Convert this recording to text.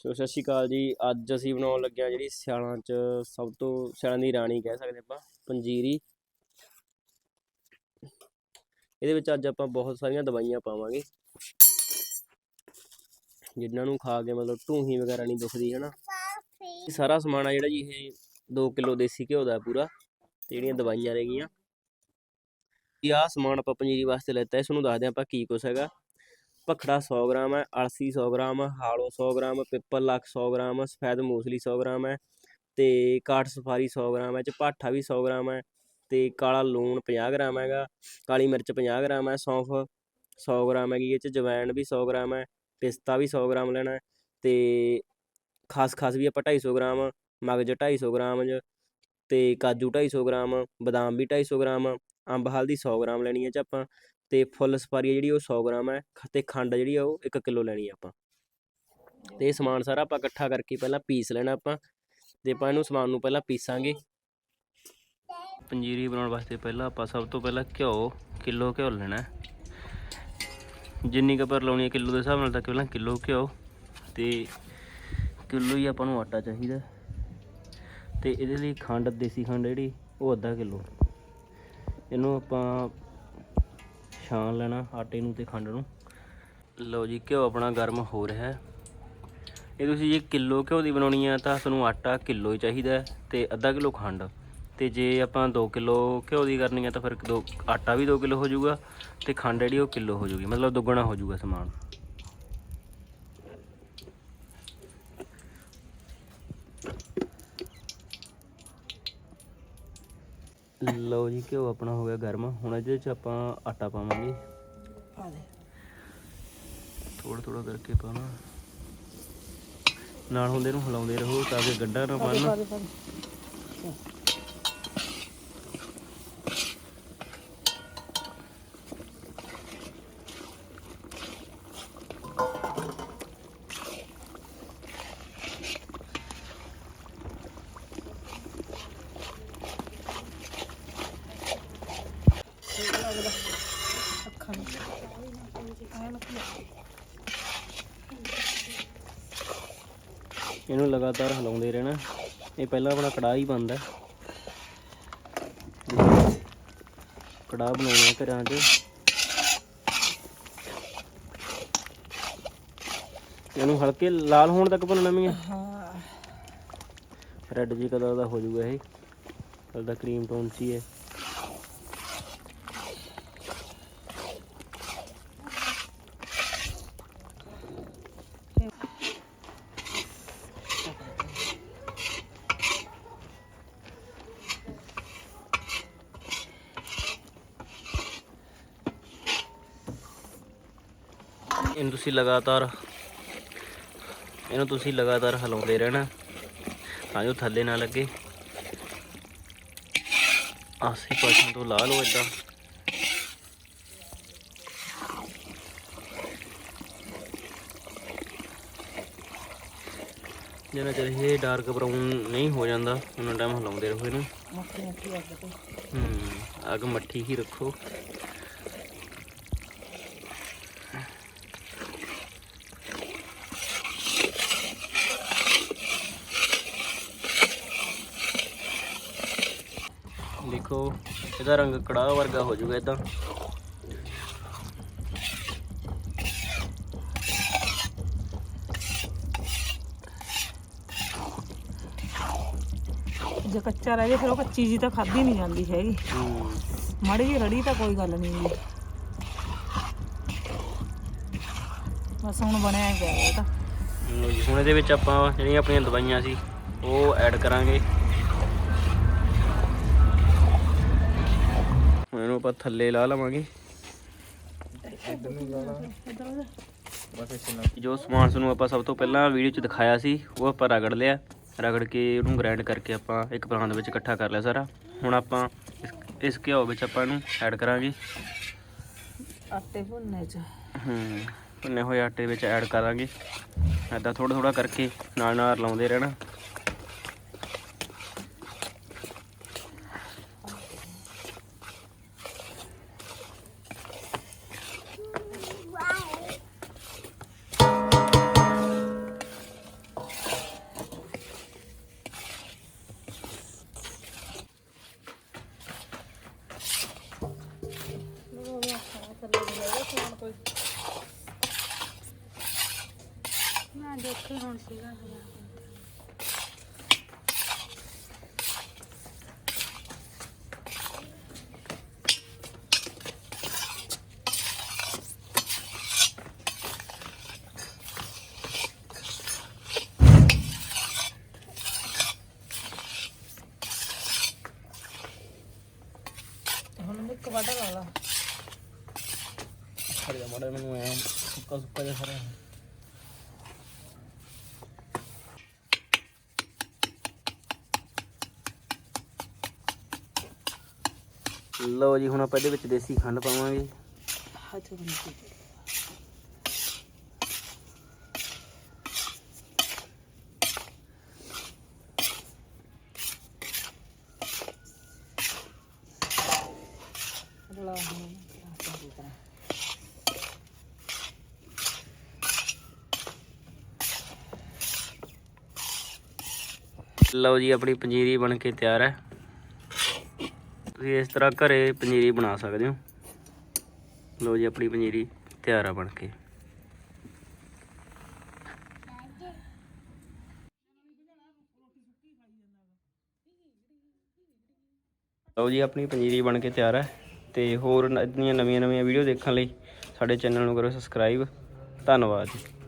ਸੋ ਸਤਿ ਸ਼੍ਰੀ ਅਕਾਲ ਜੀ। ਅੱਜ ਅਸੀਂ ਬਣਾਉਣ ਲੱਗੇ ਹਾਂ ਜਿਹੜੀ ਸਿਆਲਾਂ 'ਚ ਸਭ ਤੋਂ ਸਿਆਲਾਂ ਦੀ ਰਾਣੀ ਕਹਿ ਸਕਦੇ ਆਪਾਂ, ਪੰਜੀਰੀ। ਇਹਦੇ ਵਿੱਚ ਅੱਜ ਆਪਾਂ ਬਹੁਤ ਸਾਰੀਆਂ ਦਵਾਈਆਂ ਪਾਵਾਂਗੇ। ਜਿਨ੍ਹਾਂ ਨੂੰ ਖਾ ਕੇ ਮਤਲਬ ਢੂਹੀ ਵਗੈਰਾ ਨਹੀਂ ਦੁਖਦੀ ਹੈ ਨਾ ਇਹ ਸਾਰਾ ਸਮਾਨ ਆ ਜਿਹੜਾ ਜੀ, ਇਹ 2 ਕਿਲੋ ਦੇਸੀ ਘਿਓ ਦਾ ਪੂਰਾ, ਤੇ ਜਿਹੜੀਆਂ ਦਵਾਈਆਂ ਰਹਿ ਇਹ ਆਹ ਸਮਾਨ ਆਪਾਂ ਪੰਜੀਰੀ ਵਾਸਤੇ ਲੈਤਾ, ਇਸ ਨੂੰ ਦੱਸਦੇ ਹਾਂ ਆਪਾਂ ਕੀ ਕੁਛ ਹੈਗਾ। ਭਖੜਾ 100 ਗ੍ਰਾਮ ਹੈ ਅਲਸੀ 100 ਗ੍ਰਾਮ ਹਾਲੋ 100 ਗ੍ਰਾਮ ਪਿੱਪਲ ਲੱਖ 100 ਗ੍ਰਾਮ ਸਫੈਦ ਮੂਸਲੀ 100 ਗ੍ਰਾਮ ਹੈ ਤੇ ਕਾਠ ਸਫਾਰੀ 100 ਗ੍ਰਾਮ ਹੈ ਚ ਪਾਠਾ ਵੀ 100 ਗ੍ਰਾਮ ਹੈ ਤੇ ਕਾਲਾ ਲੂਣ 50 ਗ੍ਰਾਮ ਹੈਗਾ ਕਾਲੀ ਮਿਰਚ 50 ਗ੍ਰਾਮ ਹੈ ਸੌਂਫ 100 ਗ੍ਰਾਮ ਹੈਗੀ ਇਹ ਚ ਜਵੈਣ ਵੀ 100 ਗ੍ਰਾਮ ਹੈ ਪਿਸਤਾ ਵੀ 100 ਗ੍ਰਾਮ ਲੈਣਾ ਹੈ ਤੇ ਖਸਖਸ ਵੀ ਆਪਾਂ 250 ਗ੍ਰਾਮ ਮਗਜ 250 ਗ੍ਰਾਮ ਜ ਤੇ ਕਾਜੂ 250 ਗ੍ਰਾਮ ਬਦਾਮ ਵੀ 250 ਗ੍ਰਾਮ ਅੰਬ ਹਲਦੀ 100 ਗ੍ਰਾਮ ਲੈਣੀ ਹੈ ਚ ਆਪਾਂ ਤੇ ਫੁੱਲ ਸਫਾਰੀ ਆ ਜਿਹੜੀ ਉਹ 100 ਗ੍ਰਾਮ ਹੈ, ਖ- ਤੇ ਖੰਡ ਜਿਹੜੀ ਆ ਉਹ 1 ਕਿਲੋ ਲੈਣੀ ਆ ਆਪਾਂ। ਤੇ ਇਹ ਸਮਾਨ ਸਾਰਾ ਆਪਾਂ ਇਕੱਠਾ ਕਰਕੇ ਪਹਿਲਾਂ ਪੀਸ ਲੈਣਾ ਆਪਾਂ, ਤੇ ਆਪਾਂ ਇਹਨੂੰ ਸਮਾਨ ਨੂੰ ਪਹਿਲਾਂ ਪੀਸਾਂਗੇ। ਪੰਜੀਰੀ ਬਣਾਉਣ ਵਾਸਤੇ ਪਹਿਲਾਂ ਆਪਾਂ ਸਭ ਤੋਂ ਪਹਿਲਾਂ ਘਿਓ, ਕਿਲੋ ਘਿਓ ਲੈਣਾ। ਜਿੰਨੀ ਕੁ ਪਰ ਲਾਉਣੀ ਹੈ ਕਿਲੋ ਦੇ ਹਿਸਾਬ ਨਾਲ ਤਾਂ ਪਹਿਲਾਂ ਕਿਲੋ ਘਿਓ, ਤੇ ਕਿਲੋ ਹੀ ਆਪਾਂ ਨੂੰ ਆਟਾ ਚਾਹੀਦਾ। ਹੈ। ਤੇ ਇਹਦੇ ਲਈ ਖੰਡ, ਦੇਸੀ ਖੰਡ ਜਿਹੜੀ, ਉਹ ਅੱਧਾ ਕਿਲੋ। ਇਹਨੂੰ ਆਪਾਂ ਛਾਣ ਲੈਣਾ ਆਟੇ ਨੂੰ ਤੇ ਖੰਡ ਨੂੰ। ਲਓ ਜੀ, ਘਿਓ ਆਪਣਾ ਗਰਮ ਹੋ ਰਿਹਾ ਹੈ। ਇਹ ਤੁਸੀਂ ਜੇ ਕਿਲੋ ਘਿਓ ਦੀ ਬਣਾਉਣੀ ਆ ਤਾਂ ਤੁਹਾਨੂੰ ਆਟਾ ਕਿਲੋ ਹੀ ਚਾਹੀਦਾ ਹੈ ਤੇ ਅੱਧਾ ਕਿਲੋ ਖੰਡ। ਤੇ ਜੇ ਆਪਾਂ 2 ਕਿਲੋ ਘਿਓ ਦੀ ਕਰਨੀ ਆ ਤਾਂ ਫਿਰ ਦੋ, ਆਟਾ ਵੀ 2 ਕਿਲੋ ਹੋ ਜਾਊਗਾ ਤੇ ਖੰਡ ਜਿਹੜੀ ਉਹ ਕਿਲੋ ਹੋ ਜਾਊਗੀ, ਮਤਲਬ ਦੁੱਗਣਾ ਹੋ ਜਾਊਗਾ ਸਮਾਨ। ਲਓ ਜੀ ਘਿਓ ਆਪਣਾ ਹੋ ਗਿਆ ਗਰਮ। ਹੁਣ ਇਹਦੇ ਵਿੱਚ ਆਪਾਂ ਆਟਾ ਪਾਵਾਂਗੇ। ਥੋੜਾ ਥੋੜਾ ਕਰਕੇ ਪਾਣਾ ਨਾਲ ਹੁੰਦੇ ਨੂੰ ਹਿਲਾਉਂਦੇ ਰਹੋ ਤਾਂ ਕਿ ਗੱਡਾ ਨਾ ਬਣ। ਇਹਨੂੰ ਲਗਾਤਾਰ ਹਿਲਾਉਂਦੇ ਰਹਿਣਾ। ਇਹ ਪਹਿਲਾਂ ਆਪਣਾ ਕੜਾਹ ਹੀ ਬਣਦਾ। ਕੜਾਹ ਬਣਾਉਣਾ ਘਰਾਂ 'ਚ। ਇਹਨੂੰ ਹਲਕੇ ਲਾਲ ਹੋਣ ਤੱਕ ਭੁੰਨਣਾ ਵੀ ਹਾਂ। ਰੈੱਡ ਜੀ ਕਲਰ ਦਾ ਹੋ ਜਾਊਗਾ ਇਹ। ਹਲਦਾ ਕਰੀਮ ਟੋਨ 'ਚ ਹੀ। ਇਹਨੂੰ ਤੁਸੀਂ ਲਗਾਤਾਰ ਇਹਨੂੰ ਤੁਸੀਂ ਲਗਾਤਾਰ ਹਿਲਾਉਂਦੇ ਰਹਿਣਾ। ਤਾਂ ਜੋ ਥੱਲੇ ਨਾ ਲੱਗੇ। ਆਸੇ ਪਾਸੇ ਤੋਂ ਲਾ ਲਓ ਇਦਾਂ ਜਿੰਨਾ ਚਿਰ ਇਹ ਡਾਰਕ ਬਰਾਊਨ ਨਹੀਂ ਹੋ ਜਾਂਦਾ ਉਹਨਾਂ ਟਾਈਮ ਹਿਲਾਉਂਦੇ ਰਹੋ ਇਹਨੂੰ। ਅੱਗ ਤੇ। ਹੂੰ ਅੱਗ ਮੱਠੀ ਹੀ ਰੱਖੋ। ਦੇਖੋ ਇਹਦਾ ਰੰਗ ਕੜਾਹ ਵਰਗਾ ਹੋ ਜਾਊਗਾ ਇਦਾਂ ਜੇ ਕੱਚਾ ਰਹਿ ਜੇ ਫਿਰ ਉਹ ਕੱਚੀ ਜੀ ਤਾਂ ਖਾਧੀ ਨਹੀਂ ਜਾਂਦੀ ਹੈਗੀ। ਮਾੜੀ ਜੀ ਰੜੀ ਤਾਂ ਕੋਈ ਗੱਲ ਨਹੀਂ ਜੀ ਬਸ ਹੁਣ ਬਣਿਆ ਹੀ ਗਿਆ ਇਹ ਤਾਂ। ਲਓ ਜੀ, ਹੁਣ ਇਹਦੇ ਵਿੱਚ ਆਪਾਂ ਜਿਹੜੀਆਂ ਆਪਣੀਆਂ ਦਵਾਈਆਂ ਸੀ ਉਹ ਐਡ ਕਰਾਂਗੇ। ਹੁਣ ਇਹਨੂੰ ਆਪਾਂ ਥੱਲੇ ਲਾ ਲਵਾਂਗੇ। ਜੋ ਸਮਾਨ ਤੁਹਾਨੂੰ ਆਪਾਂ ਸਭ ਤੋਂ ਪਹਿਲਾਂ ਵੀਡੀਓ 'ਚ ਦਿਖਾਇਆ ਸੀ ਉਹ ਆਪਾਂ ਰਗੜ ਲਿਆ। ਰਗੜ ਕੇ ਉਹਨੂੰ ਗ੍ਰਾਈਂਡ ਕਰਕੇ ਆਪਾਂ ਇੱਕ ਦੇ ਵਿੱਚ ਇਕੱਠਾ ਕਰ ਲਿਆ ਸਾਰਾ। ਹੁਣ ਆਪਾਂ ਇਸ- ਇਸ ਘਿਓ ਵਿੱਚ ਆਪਾਂ ਇਹਨੂੰ ਐਡ ਕਰਾਂਗੇ। ਆਟੇ ਭੁੰਨੇ ਚ। ਹੂੰ ਭੁੰਨੇ ਹੋਏ ਆਟੇ ਵਿੱਚ ਐਡ ਕਰਾਂਗੇ। ਐਦਾਂ ਥੋੜਾ ਥੋੜਾ ਕਰਕੇ ਨਾਲ ਨਾਲ ਲਾਉਂਦੇ ਰਹਿਣਾ। ਕੁਝ ਮੈਂ ਦੇਖੀ ਹੁਣ ਸੀਗਾ। ਸੁੱਕਾ ਸੁੱਕਾ ਜਿਹਾ ਸਾਰਾ ਲਓ ਜੀ, ਹੁਣ ਆਪਾਂ ਇਹਦੇ ਵਿੱਚ ਦੇਸੀ ਖੰਡ ਪਾਵਾਂਗੇ। ਹੱਥ ਬਣੀ ਲਾ ਹੁਣ ਚੰਗੀ ਤਰ੍ਹਾਂ ਲਓ ਜੀ, ਆਪਣੀ ਪੰਜੀਰੀ ਬਣ ਕੇ ਤਿਆਰ ਹੈ। ਤੁਸੀਂ ਇਸ ਤਰ੍ਹਾਂ ਘਰੇ ਪੰਜੀਰੀ ਬਣਾ ਸਕਦੇ ਹੋ। ਲਓ ਜੀ, ਆਪਣੀ ਪੰਜੀਰੀ ਤਿਆਰ ਆ ਬਣ ਕੇ। ਲਓ ਜੀ, ਆਪਣੀ ਪੰਜੀਰੀ ਬਣ ਕੇ ਤਿਆਰ ਹੈ ਤੇ ਹੋਰ ਨ- ਇਦਾਂ ਨਵੀਆਂ ਨਵੀਆਂ ਵੀਡੀਓ ਦੇਖਣ ਲਈ ਸਾਡੇ ਚੈਨਲ ਨੂੰ ਕਰੋ ਸਬਸਕ੍ਰਾਈਬ ਧੰਨਵਾਦ ਜੀ।